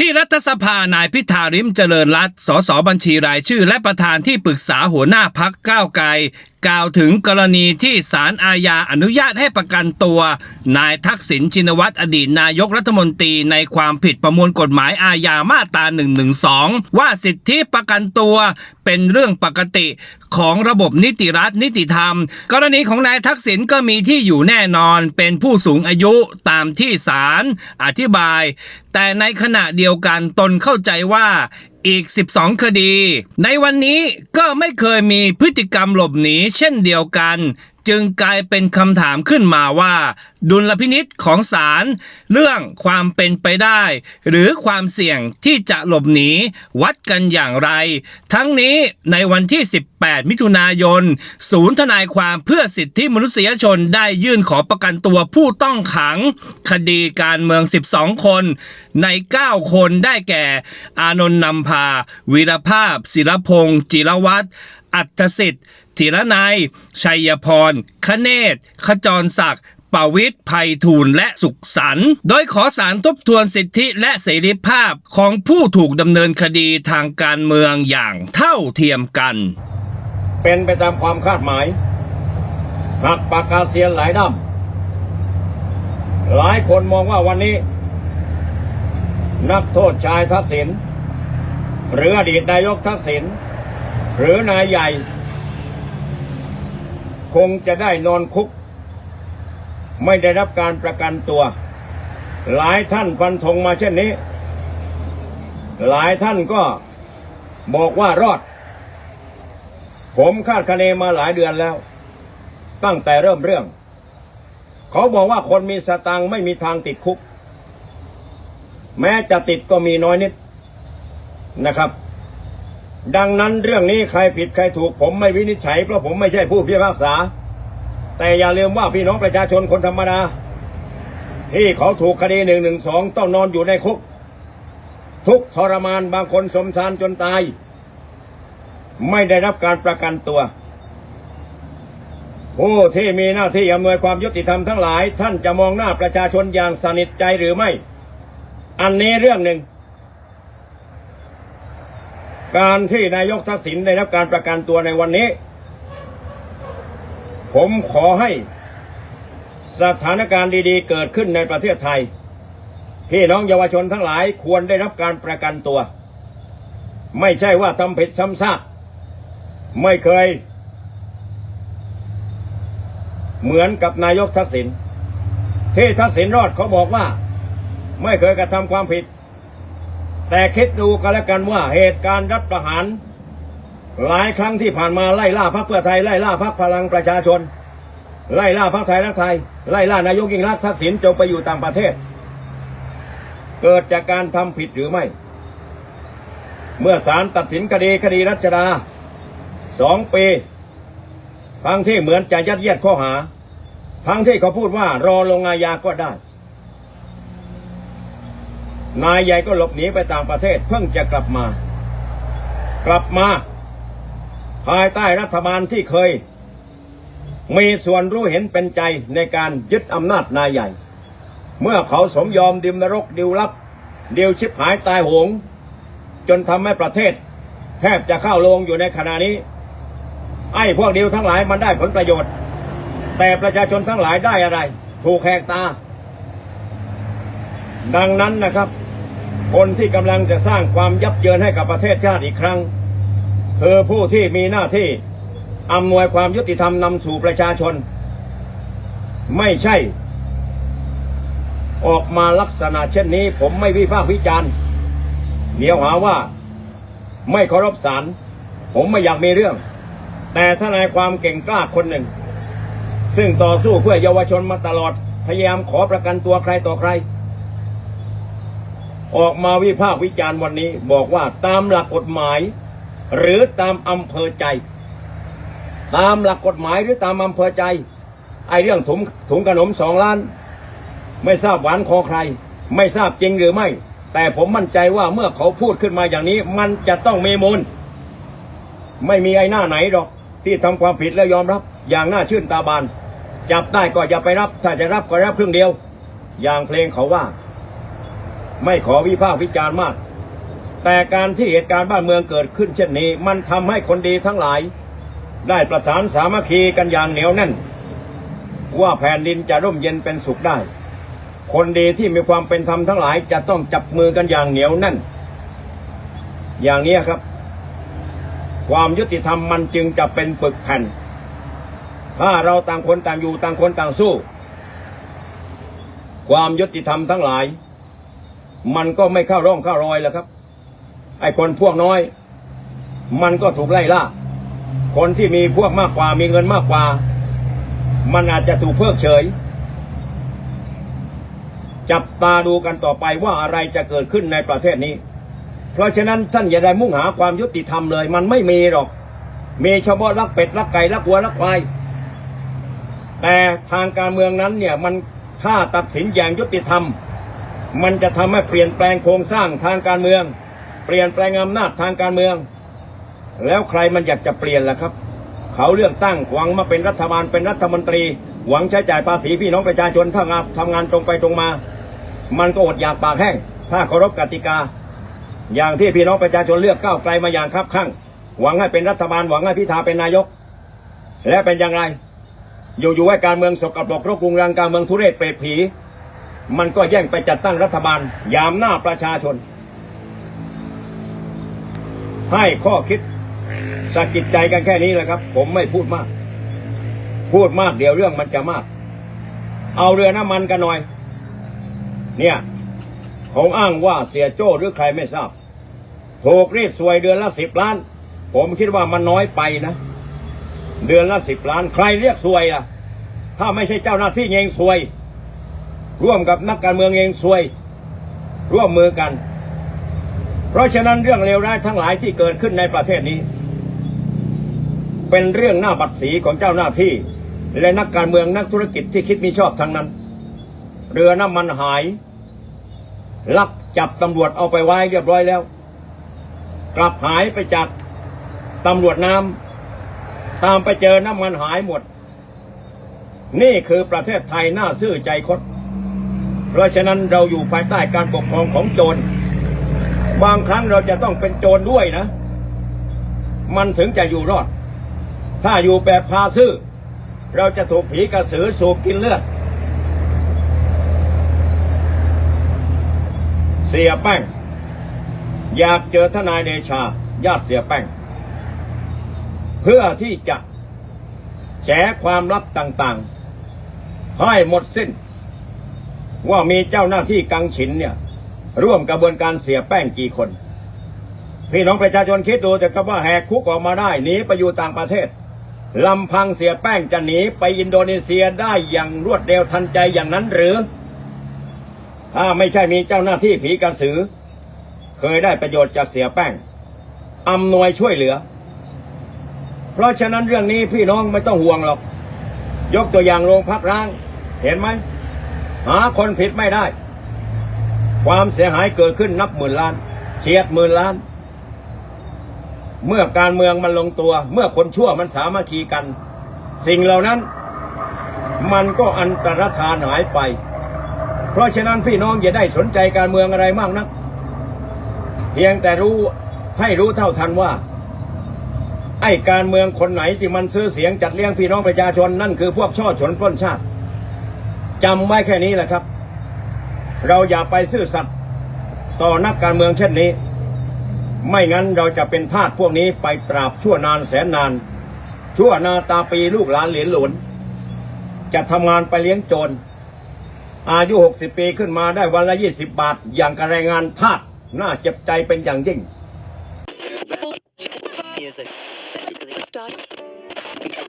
ที่รัฐสภานายพิธาริมเจริญรัตสสบัญชีรายชื่อ และประธานที่ปรึกษาหัวหน้าพักก้าวไกล กล่าวถึงกรณีที่ศาลอาญาอนุญาตให้ประกันตัว นายทักษิณชินวัตรอดีตนายกรัฐมนตรีในความผิดประมวลกฎหมายอาญามาตรา112 ว่าสิทธิประกันตัวเป็นเรื่องปกติของระบบนิติรัฐนิติธรรม กรณีของนายทักษิณก็มีที่อยู่แน่นอนเป็นผู้สูงอายุตามที่ศาลอธิบาย แต่ในขณะเดียวกันตนเข้าใจว่าอีก 12 คดี ในวันนี้ก็ไม่เคยมีพฤติกรรมหลบหนีเช่นเดียวกัน จึงกลายเป็นคำถามขึ้นมาว่า ดุลพินิษของศาลเรื่องความเป็นไปได้ หรือความเสี่ยงที่จะหลบหนีวัดกันอย่างไร ทั้งนี้ในวันที่ 18 มิถุนายน ศูนย์ทนายความเพื่อสิทธิมนุษยชนได้ยื่นขอประกันตัวผู้ต้องขัง คดีการเมือง 12 คน ใน 9 คนได้แก่ อานนท์นำพาวีรภาพ ศิลพงษ์จิรวัตรอัตสิทธิ์ธีรนัยชัยพรคเนศขจรศักดิ์ปวิทย์ภัยทูลและสุขสันโดยขอสารทบทวนสิทธิและเสรีภาพของผู้ถูกดำเนินคดีทางการเมืองอย่างเท่าเทียมกัน เป็นไปตามความคาดหมายหักปากกาเซียนหลายด้ำหลายคนมองว่าวันนี้ นักโทษชายทักษิณ หรืออดีตนายกทักษิณหรือนายใหญ่ คงจะได้นอนคุก ไม่ได้รับการประกันตัว หลายท่านฟันธงมาเช่นนี้ หลายท่านก็บอกว่ารอด ผมคาดคะเนมาหลายเดือนแล้ว ตั้งแต่เริ่มเรื่อง เขาบอกว่าคนมีสตังค์ไม่มีทางติดคุก แม้จะติดก็มีน้อยนิด นะครับ ดังนั้นเรื่องนี้ใครผิดใครถูกผมไม่วินิจฉัยเพราะผมไม่ใช่ผู้พิพากษา แต่อย่าลืมว่าพี่น้องประชาชนคนธรรมดา ที่เขาถูกคดีหนึ่งหนึ่งสองต้องนอนอยู่ในคุก ทุกทรมานบางคนสมสารจนตาย ไม่ได้รับการประกันตัวผู้ที่มีหน้าที่อำนวยความยุติธรรมทั้งหลาย ท่านจะมองหน้าประชาชนอย่างสนิทใจหรือไม่ อันนี้เรื่องหนึ่ง การที่นายกทักษิณได้รับการประกันตัวในวันนี้ ผมขอให้สถานการณ์ดีๆ เกิดขึ้นในประเทศไทย พี่น้องเยาวชนทั้งหลายควรได้รับการประกันตัว ไม่ใช่ว่าทำผิดซ้ำซากไม่เคย เหมือนกับนายกทักษิณที่ทักษิณรอดเขาบอกว่า ไม่เคยกระทำความผิด แต่คิดดูกันแล้วกันว่าเหตุการณ์รัฐประหาร หลายครั้งที่ผ่านมาไล่ล่าพรรคเพื่อไทยไล่ล่าพรรคพลังประชาชน ไล่ล่าพรรคไทยรักไทย ไล่ล่านายกยิ่งรักทักษิณจงไปอยู่ต่างประเทศ เกิดจากการทำผิดหรือไม่ เมื่อศาลตัดสินคดีคดีรัชดาสองปีทั้งที่เหมือนจะยัดเยียดข้อหา ทั้งที่เขาพูดว่ารอลงอาญาก็ได้ นายใหญ่ก็หลบหนีไปต่างประเทศเพิ่งจะกลับมา กลับมา ภายใต้รัฐบาลที่เคย มีส่วนรู้เห็นเป็นใจในการยึดอำนาจนายใหญ่ เมื่อเขาสมยอมดิมนรกดิวลับดิวชิบหายตายโหง จนทำให้ประเทศ แทบจะเข้าลงอยู่ในขณะนี้ ไอ้พวกดิวทั้งหลายมันได้ผลประโยชน์ แต่ประชาชนทั้งหลายได้อะไร ถูกแหกตา ดังนั้นนะครับ คนที่กำลังจะสร้างความยับเยินให้กับประเทศชาติอีกครั้งคือผู้ที่มีหน้าที่อำนวยความยุติธรรมนำสู่ประชาชน ไม่ใช่ ออกมาลักษณะเช่นนี้ ผมไม่วิพากษ์วิจารณ์เดี๋ยวหาว่า ไม่เคารพศาลผมไม่อยากมีเรื่อง แต่ทนายความเก่งกล้าคนหนึ่ง ซึ่งต่อสู้เพื่อเยาวชนมาตลอดพยายามขอประกันตัวใครต่อใคร ออกมาวิพากษ์วิจารณ์วันนี้บอกว่าตามหลักกฎหมาย หรือตามอำเภอใจ ตามหลักกฎหมายหรือตามอำเภอใจ ไอเรื่องถุงถุงขนมสองล้าน ไม่ทราบหวานคอใคร ไม่ทราบจริงหรือไม่ แต่ผมมั่นใจว่าเมื่อเขาพูดขึ้นมาอย่างนี้ มันจะต้องมีมูล ไม่มีไอ้หน้าไหนหรอก ที่ทำความผิดแล้วยอมรับ อย่างน่าชื่นตาบานจับได้ก็อย่าไปรับ ถ้าจะรับก็รับครึ่งเดียว อย่างเพลงเขาว่า ไม่ขอวิพากษ์วิจารณ์มาก แต่การที่เหตุการณ์บ้านเมืองเกิดขึ้นเช่นนี้ มันทำให้คนดีทั้งหลาย ได้ประสานสามัคคีกันอย่างเหนียวแน่น ว่าแผ่นดินจะร่มเย็นเป็นสุขได้ คนดีที่มีความเป็นธรรมทั้งหลายจะต้องจับมือกันอย่างเหนียวแน่น อย่างนี้ครับ ความยุติธรรมมันจึงจะเป็นปึกแผ่น ถ้าเราต่างคนต่างอยู่ต่างคนต่างสู้ ความยุติธรรมทั้งหลาย มันก็ไม่เข้าร่องเข้ารอยแล้วครับ ไอ้คนพวกน้อย มันก็ถูกไล่ล่า คนที่มีพวกมากกว่ามีเงินมากกว่า มันอาจจะถูกเพิกเฉย จับตาดูกันต่อไปว่าอะไรจะเกิดขึ้นในประเทศนี้ เพราะฉะนั้นท่านอย่าได้มุ่งหาความยุติธรรมเลย มันไม่มีหรอก มีเฉพาะรักเป็ดรักไก่รักวัวรักควายแต่ทางการเมืองนั้นเนี่ยมันถ้าตัดสินอย่างยุติธรรม มันจะทำให้เปลี่ยนแปลงโครงสร้างทางการเมือง เปลี่ยนแปลงอำนาจทางการเมือง แล้วใครมันอยากจะเปลี่ยนล่ะครับ เขาเลือกตั้งหวังมาเป็นรัฐบาลเป็นรัฐมนตรี หวังใช้จ่ายภาษีพี่น้องประชาชนถ้งานทำงานตรงไปตรงมา มันก็อดอยากปากแห้ง ถ้าเคารพกติกา อย่างที่พี่น้องประชาชนเลือกก้าวไกลมาอย่างคับข้างหวังให้เป็นรัฐบาลหวังให้พิธาเป็นนายก และเป็นอย่างไร อยู่ๆให้การเมืองสกปรกรกรุงรังการเมืองทุเรศเปรตผี มันก็แย่งไปจัดตั้งรัฐบาล ยามหน้าประชาชน ให้ข้อคิดสะกิดใจกันแค่นี้แหละครับ ผมไม่พูดมาก พูดมากเดี๋ยวเรื่องมันจะมาก เอาเรือน้ำมันกันหน่อย เนี่ยของอ้างว่าเสียโจ้หรือใครไม่ทราบถูกรีดสวยเดือนละสิบล้าน ผมคิดว่ามันน้อยไปนะ เดือนละสิบล้าน ใครเรียกสวยล่ะ ถ้าไม่ใช่เจ้าหน้าที่เองสวย ร่วมกับนักการเมืองเองสวย ร่วมมือกัน เพราะฉะนั้นเรื่องเลวร้ายทั้งหลายที่เกิดขึ้นในประเทศนี้ เป็นเรื่องหน้าบัตรสีของเจ้าหน้าที่ และนักการเมืองนักธุรกิจที่คิดมีชอบทั้งนั้น เรือน้ำมันหายลักจับตำรวจเอาไปไว้เรียบร้อยแล้ว กลับหายไปจากตำรวจน้ำตามไปเจอน้ำมันหายหมด นี่คือประเทศไทยน่าซื่อใจคด เพราะฉะนั้นเราอยู่ภายใต้การปกครองของโจร บางครั้งเราจะต้องเป็นโจรด้วยนะ มันถึงจะอยู่รอด ถ้าอยู่แบบพาซื่อ เราจะถูกผีกระสือสูบกินเลือด เสียแป้ง อยากเจอทนายเดชา ญาติเสียแป้ง เพื่อที่จะแฉความลับต่างๆ ให้หมดสิ้น ว่ามีเจ้าหน้าที่กังฉินเนี่ย ร่วมกระบวนการเสียแป้งกี่คน พี่น้องประชาชนคิดดูแต่ก็ว่าแหกคุกออกมาได้หนีไปอยู่ต่างประเทศลำพังเสียแป้งจะหนีไปอินโดนีเซียได้อย่างรวดเร็วทันใจอย่างนั้นหรือ ถ้าไม่ใช่มีเจ้าหน้าที่ผีกระสือ เคยได้ประโยชน์จากเสียแป้งอำนวยช่วยเหลือ เพราะฉะนั้นเรื่องนี้พี่น้องไม่ต้องห่วงหรอก ยกตัวอย่างโรงพักร้าง เห็นไหม หาคนผิดไม่ได้ ความเสียหายเกิดขึ้นนับหมื่นล้านเฉียดหมื่นล้าน เมื่อการเมืองมันลงตัว เมื่อคนชั่วมันสามัคคีกัน สิ่งเหล่านั้น มันก็อันตรธานหายไป เพราะฉะนั้นพี่น้องอย่าได้สนใจการเมืองอะไรมากนัก เพียงแต่รู้ให้รู้เท่าทันว่าไอ้การเมืองคนไหนที่มันซื้อเสียงจัดเลี้ยงพี่น้องประชาชนนั่นคือพวกช่อฉนปล้นชาติ จำไว้แค่นี้แหละครับ เราอย่าไปซื่อสัตย์ต่อนักการเมืองเช่นนี้ ไม่งั้นเราจะเป็นทาสพวกนี้ไปตราบชั่วนานแสนนาน ชั่วนาตาปีลูกหลานเหรียญหลนจะทำงานไปเลี้ยงโจร อายุหกสิบปีขึ้นมาได้วันละยี่สิบบาท อย่างกับแรงงานทาสน่าเจ็บใจเป็นอย่างยิ่ง Music.